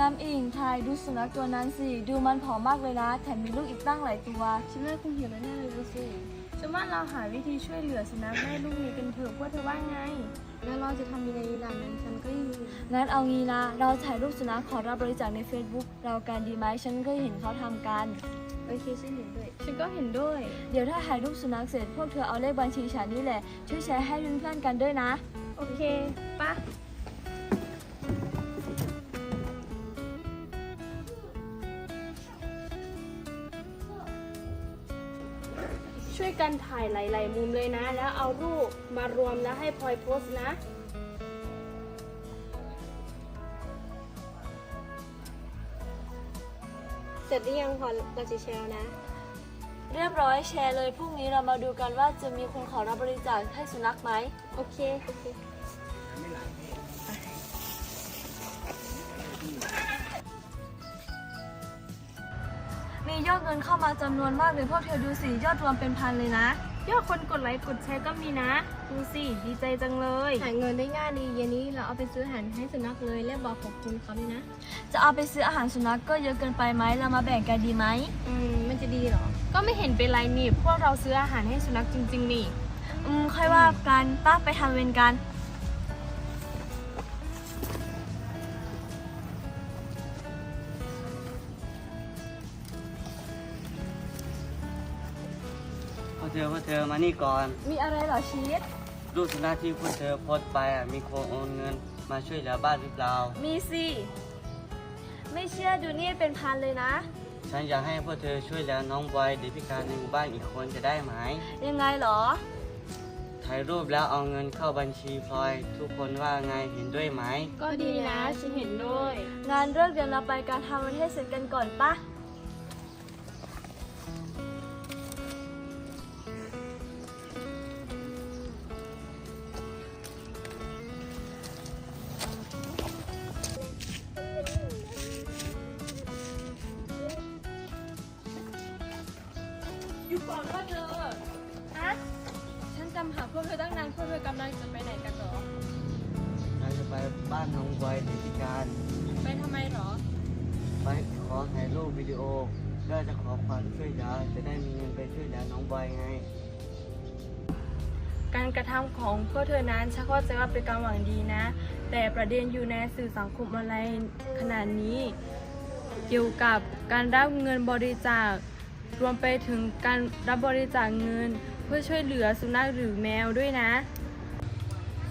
น้ำอิงทายดูสุนัขตัวนั้นสิ ดูมันผอมมากเลยนะ แถมมีลูกอีกตั้งหลายตัว ฉันว่าคงหิวแล้วแน่เลยดูสิฉันว่าเราหาวิธีช่วยเหลือสุนัขแม่ลูกนี้กันเถอะพวกเธอว่าไง แล้วเราจะทำยังไงล่ะนั้นฉันก็อยู่งั้นเอางี้นะ เราถ่ายรูปสุนัขขอรับบริจาคใน Facebook เราการดีไหมฉันก็เห็นเขาทำกัน โอเคฉันเห็นด้วย ฉันก็เห็นด้วย เดี๋ยวถ้าถ่ายรูปสุนัขเสร็จพวกเธอเอาเลขบัญชีฉันนี่แหละ ช่วยแชร์ให้เพื่อนๆกันด้วยนะ โอเคปะ ช่วยกันถ่ายหลาย ๆ มุมเลยนะ แล้วเอารูปมารวมแล้วให้พลอยโพสต์นะ เสร็จหรือยังพอเราจะแชร์นะ เรียบร้อยแชร์เลยพรุ่งนี้เรามาดูกันว่าจะมีคนขอรับบริจาคให้สุนัขไหม โอเค โอเคมีย อดเงินเข้ามาจำนวนมากเลยพวกเธอดูสิยอดรวมเป็นพันเลยนะ ยอดคนกดไลค์กดแชร์ก็มีนะ ดูสิดีใจจังเลย หาเงินได้ง่ายดีเย็นนี้เราเอาไปซื้ออาหารให้สุนัขเลยและบอกขอบคุณเขาด้วยนะ จะเอาไปซื้ออาหารสุนัขก็เยอะเกินไปไหมเรามาแบ่งกันดีไหม อืมมันจะดีเหรอ ก็ไม่เห็นเป็นไรนี่พวกเราซื้ออาหารให้สุนัขจริง ๆ นี่ อืม ค่อยว่ากันป้าไปทำเวรกัน วกเธอพวกเธอมานี่ก่อน มีอะไรเหรอชีสรูปสุนัขที่พวกเธอโพสต์ไปอะมีคนโอนเงินมาช่วยเหลือบ้านหรือเปล่า มีสิไม่เชื่อดูนี่เป็นพันเลยนะ ฉันอยากให้พวกเธอช่วยเหลือน้องบอยเด็กพิการในหมู่บ้านอีกคนจะได้ไหม ยังไงเหรอ ถ่ายรูปแล้วเอาเงินเข้าบัญชีพลอย ทุกคนว่าไงเห็นด้วยไหม ก็ดีนะฉันเห็นด้วย งานเลิกเดี๋ยวเราไปการทำมันให้เสร็จกันก่อนปะ อยู่ก่อนว่าเธอ ฮะ ฉันจำหาพวกเธอตั้งนานพวกเธอกำลังจะไปไหนกันเหรอ เราจะไปบ้านน้องบอยเด็กพิการ ไปทำไมเหรอ ไปขอถ่ายรูปวิดีโอเพื่อจะขอความช่วยเหลือจะได้มีเงินไปช่วยเหลือน้องบอยไง การกระทำของพวกเธอนั้นฉันเข้าใจว่าเป็นการหวังดีนะ แต่ประเด็นอยู่ในสื่อสังคมออนไลน์ขนาดนี้ เกี่ยวกับการรับเงินบริจาค รวมไปถึงการรับบริจาคเงิน เพื่อช่วยเหลือสุนัขหรือแมวด้วยนะ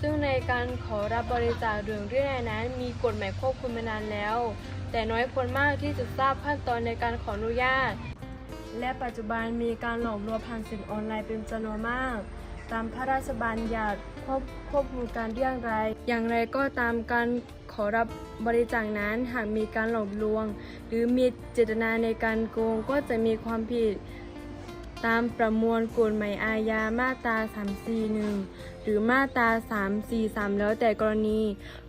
ซึ่งในการขอรับบริจาคเรือเรื่องใดนั้น มีกฎหมายควบคุมมานานแล้ว แต่น้อยคนมากที่จะทราบขั้นตอนในการขออนุญาต และปัจจุบันมีการหลอกลวงผ่านสื่อออนไลน์เป็นจำนวนมาก ตามพระราชบัญญัติควบควบคุมการเรียกรายอย่างไรก็ตามการขอรับบริจาคนั้นหากมีการหลอกลวง หรือมีเจตนาในการโกงก็จะมีความผิดตามประมวลกฎหมายอาญามาตรา 341 หรือมาตรา 343 แล้วแต่กรณี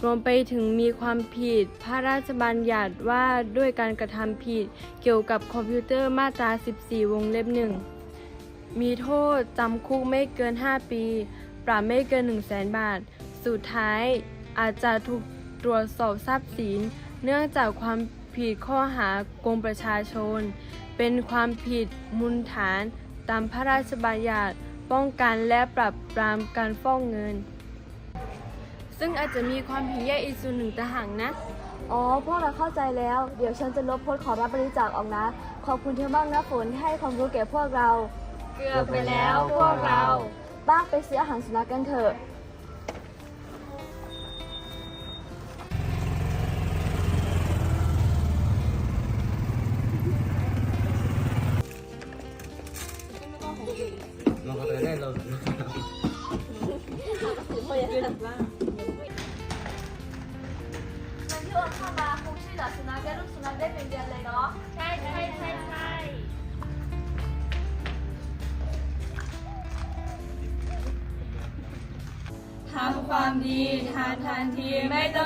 รวมไปถึงมีความผิดพระราชบัญญัติว่าด้วยการกระทำผิดเกี่ยวกับคอมพิวเตอร์มาตรา 14 วงเล็บหนึ่ง มีโทษจำคุกไม่เกิน 5 ปี ปรับไม่เกิน 1 0 0 0 0แสนบาท สุดท้ายอาจจะถูกตรวจสอบทรัพย์สิน เนื่องจากความผิดข้อหาโกงประชาชน เป็นความผิดมูลฐานตามพระราชบัญญัติป้องกันและปรับปรามการฟอกเงิน ซึ่งอาจจะมีความผิดแยกอีกส่วนหนึ่งต่างหากนะ อ๋อ พวกเราเข้าใจแล้ว เดี๋ยวฉันจะลบโพสต์ขอรับบริจาคออกนะ ขอบคุณเธอมากนะฝนให้ความรู้แก่พวกเรา เกือบไปแล้วพวกเราป้าไปซื้ออาหารสุนัขกันเถอะน้องเขาจะได้เราเงินที่โอนเข้ามาคงช่วยเหลือสุนัขและลูกสุนัขได้เป็นเดือนเลยเนาะ ใช่ใช่ใช่ำความดีทานทันทีไม่ต้อง